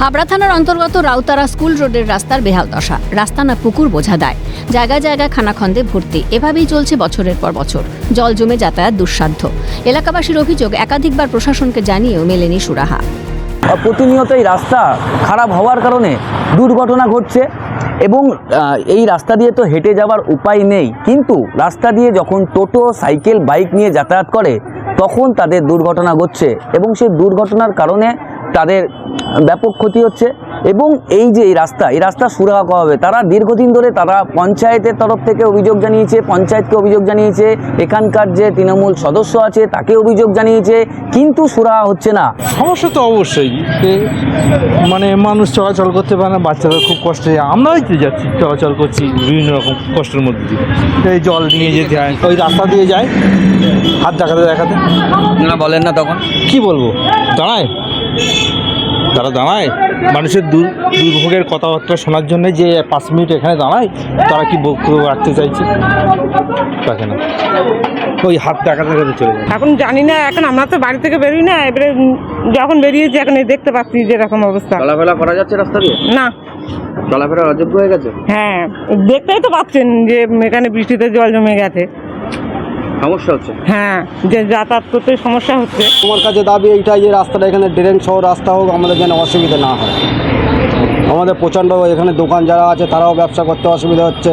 হাবড়া থানার অন্তর্গত রাউতারা স্কুল রোডের রাস্তার বেহাল দশা। রাস্তা না পুকুর বোঝা দেয়। জায়গায় জায়গায় খানাখন্দে ভর্তি। এভাবেই চলছে বছরের পর বছর। জল জমে যাতায়াত দুঃসাধ্য। এলাকাবাসীর অভিযোগ একাধিকবার প্রশাসনকে জানিয়েও মেলেনি সুরাহা। প্রতিনিয়ত এই রাস্তা খারাপ হওয়ার কারণে দুর্ঘটনা ঘটছে এবং এই রাস্তা দিয়ে তো হেঁটে যাওয়ার উপায় নেই। কিন্তু রাস্তা দিয়ে যখন টোটো, সাইকেল, বাইক নিয়ে যাতায়াত করে, তখন তাদের দুর্ঘটনা ঘটছে। এবং সেই দুর্ঘটনার কারণে তাদের ব্যাপক ক্ষতি হচ্ছে। এবং এই যে এই রাস্তা এই রাস্তা সুরাহা করা হবে তারা দীর্ঘদিন ধরে তারা পঞ্চায়েতের তরফ থেকে অভিযোগ জানিয়েছে পঞ্চায়েতকে অভিযোগ জানিয়েছে এখানকার যে তৃণমূল সদস্য আছে তাকে অভিযোগ জানিয়েছে কিন্তু সুরাহা হচ্ছে না। সমস্যা তো অবশ্যই মানে মানুষ চলাচল করতে পারে না বাচ্চাদের খুব কষ্টে। আমরাই তো যাচ্ছি চলাচল করছি বিভিন্ন রকম কষ্টের মধ্যে দিয়ে। এই জল নিয়ে যেতে হয় ওই রাস্তা দিয়ে যায় হাত দেখাতে দেখাতে। না বলেন না তখন। কি বলব? দাঁড়ায়। তারা দাঁড়ায়? মানুষের দূর দুর্ভোগের কথাবার্তা শোনার জন্য যে পাঁচ মিনিট এখানে দাঁড়ায় তারা কি বক্তব্য রাখতে চাইছে? তাকে না। ওই হাত দেখাতে দেখাতে চলে যায়। এখন জানি না এখন আমরা তো বাড়ি থেকে বেরোই না এবারে যখন বেরিয়েছি এখন এই দেখতে পাচ্ছি যে এরকম অবস্থা। চলাফেরা করা যাচ্ছে রাস্তা দিয়ে? না। চলাফেরা অযোগ্য হয়ে গেছে? হ্যাঁ দেখতেই তো পাচ্ছেন যে এখানে বৃষ্টিতে জল জমে গেছে। সমস্যা হচ্ছে? হ্যাঁ যে যাতায়াত করতে সমস্যা হচ্ছে। আমার কাছে দাবি এইটাই যে রাস্তাটা এখানে ড্রেন সহ রাস্তা হোক আমাদের যেন অসুবিধা না হয়। আমাদের প্রচণ্ড এখানে দোকান যারা আছে তারাও ব্যবসা করতে অসুবিধা হচ্ছে।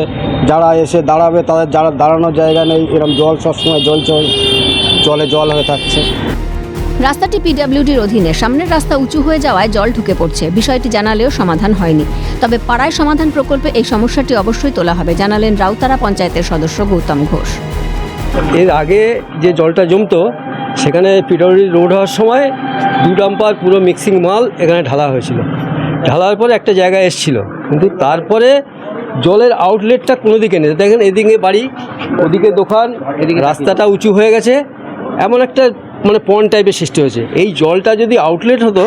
যারা এসে দাঁড়াবে তাদের যারা দাঁড়ানোর জায়গা নেই এরকম জল সবসময় জ্বলছে জলে জল হয়ে থাকছে। রাস্তাটি পিডব্লিউডির অধীনে। সামনের রাস্তা উঁচু হয়ে যাওয়ায় জল ঢুকে পড়ছে। বিষয়টি জানালেও সমাধান হয়নি। তবে পাড়ায় সমাধান প্রকল্পে এই সমস্যাটি অবশ্যই তোলা হবে জানালেন রাউতারা পঞ্চায়েতের সদস্য গৌতম ঘোষ। এর আগে যে জলটা জমতো সেখানে পিডব্লিউডি রোড হওয়ার সময় দু ডাম্পার পুরো মিক্সিং মাল এখানে ঢালা হয়েছিল। ঢালার পরে একটা জায়গায় এসছিল। কিন্তু তারপরে জলের আউটলেটটা কোনো দিকে নেই। দেখেন এদিকে বাড়ি ওদিকে দোকান রাস্তাটা উঁচু হয়ে গেছে। এমন একটা মানে পন টাইপের সৃষ্টি হয়েছে। এই জলটা যদি আউটলেট হতো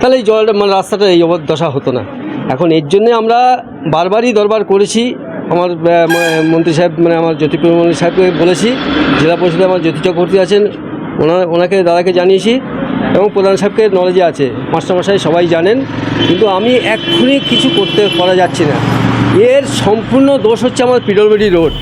তাহলে এই জলটা মানে রাস্তাটা এই দশা হতো না। এখন এর জন্যে আমরা বারবারই দরবার করেছি। আমার মন্ত্রী সাহেব মানে আমার জ্যোতিপ্রিয় মন্ত্রী সাহেবকে বলেছি, জেলা পরিষদে আমার জ্যোতি চক্রবর্তী আছেন ওনার ওনাকে, দাদাকে জানিয়েছি এবং প্রধান সাহেবকে নলেজে আছে। মাস্টারমশাই সবাই জানেন, কিন্তু আমি এক্ষুনি কিছু করতে করা যাচ্ছে না। এর সম্পূর্ণ দোষ হচ্ছে আমার পিডলবেডি রোড।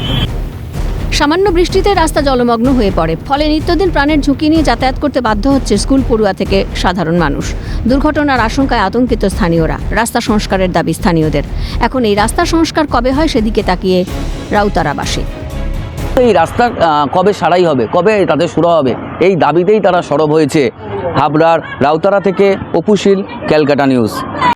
সামান্য বৃষ্টিতে রাস্তা জলমগ্ন হয়ে পড়ে। ফলে নিত্যদিন প্রাণের ঝুঁকি নিয়ে যাতায়াত করতে বাধ্য হচ্ছে স্কুল পড়ুয়া থেকে সাধারণ মানুষ। দুর্ঘটনার আশঙ্কায় আতঙ্কিত স্থানীয়রা। রাস্তা সংস্কারের দাবি স্থানীয়দের। এখন এই রাস্তা সংস্কার কবে হয় সেদিকে তাকিয়ে রাউতারাবাসী। এই রাস্তা কবে সারাই হবে? কবে তাদের শুরু হবে? এই দাবিতেই তারা সরব হয়েছে। হাবড়ার রাউতারা থেকে অপুশীল, ক্যালকাটা নিউজ।